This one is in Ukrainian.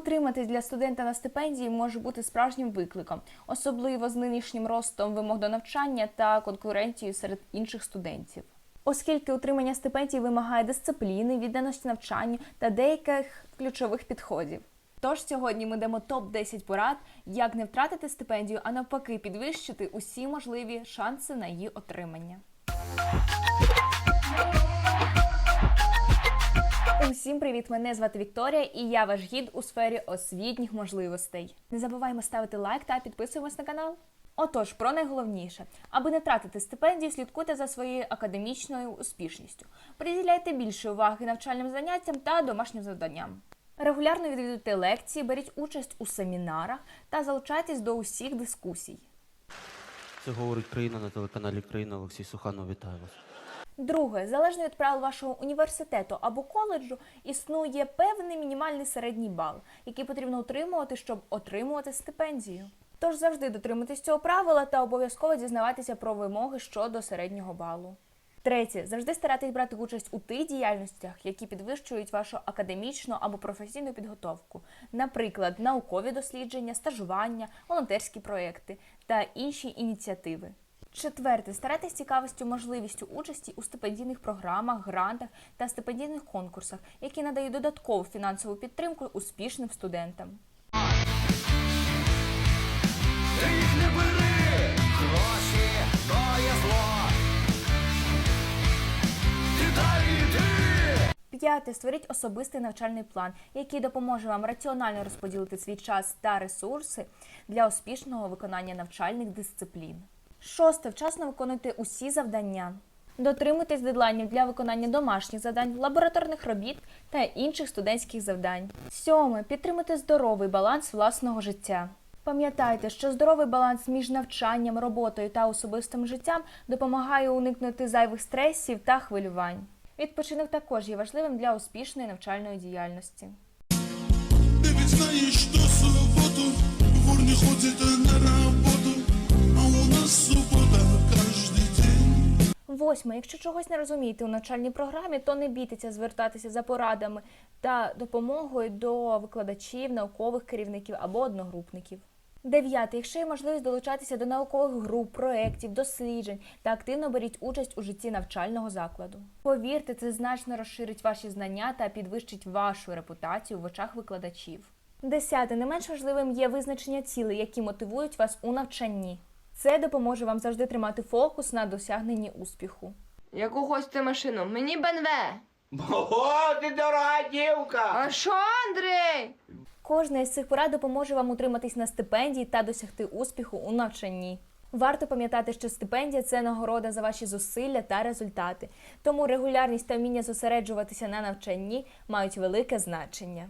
Утриматись для студента на стипендії може бути справжнім викликом, особливо з нинішнім ростом вимог до навчання та конкуренцією серед інших студентів. Оскільки утримання стипендій вимагає дисципліни, відданості навчанню та деяких ключових підходів. Тож сьогодні ми дамо топ 10 порад, як не втратити стипендію, а навпаки, підвищити усі можливі шанси на її отримання. Усім привіт! Мене звати Вікторія, і я ваш гід у сфері освітніх можливостей. Не забуваємо ставити лайк та підписуємось на канал. Отож, про найголовніше, аби не втратити стипендію, слідкуйте за своєю академічною успішністю. Приділяйте більше уваги навчальним заняттям та домашнім завданням. Регулярно відвідуйте лекції, беріть участь у семінарах та залучайтесь до усіх дискусій. Це говорить країна на телеканалі Країна Олексій Суханов. Вітаю вас. Друге, залежно від правил вашого університету або коледжу, існує певний мінімальний середній бал, який потрібно утримувати, щоб отримувати стипендію. Тож завжди дотримуйтесь цього правила та обов'язково дізнавайтеся про вимоги щодо середнього балу. Третє, завжди старайтесь брати участь у тих діяльностях, які підвищують вашу академічну або професійну підготовку, наприклад, наукові дослідження, стажування, волонтерські проекти та інші ініціативи. Четверте, старайтесь цікавістю можливістю участі у стипендійних програмах, грантах та стипендійних конкурсах, які надають додаткову фінансову підтримку успішним студентам. П'яте, створіть особистий навчальний план, який допоможе вам раціонально розподілити свій час та ресурси для успішного виконання навчальних дисциплін. Шосте, вчасно виконуйте усі завдання. Дотримуйтесь дедлайнів для виконання домашніх завдань, лабораторних робіт та інших студентських завдань. Сьоме, підтримуйте здоровий баланс власного життя. Пам'ятайте, що здоровий баланс між навчанням, роботою та особистим життям допомагає уникнути зайвих стресів та хвилювань. Відпочинок також є важливим для успішної навчальної діяльності. Что субботу Вор не ходит на работу Восьме, якщо чогось не розумієте у навчальній програмі, то не бійтеся звертатися за порадами та допомогою до викладачів, наукових керівників або одногрупників. Дев'яте, якщо є можливість долучатися до наукових груп, проєктів, досліджень та активно беріть участь у житті навчального закладу. Повірте, це значно розширить ваші знання та підвищить вашу репутацію в очах викладачів. Десяте, не менш важливим є визначення цілей, які мотивують вас у навчанні. Це допоможе вам завжди тримати фокус на досягненні успіху. Яку хочете машину? Мені БНВ. О, ти дорога дівка! А що, Андрій? Кожна із цих порад допоможе вам утриматись на стипендії та досягти успіху у навчанні. Варто пам'ятати, що стипендія це нагорода за ваші зусилля та результати, тому регулярність та вміння зосереджуватися на навчанні мають велике значення.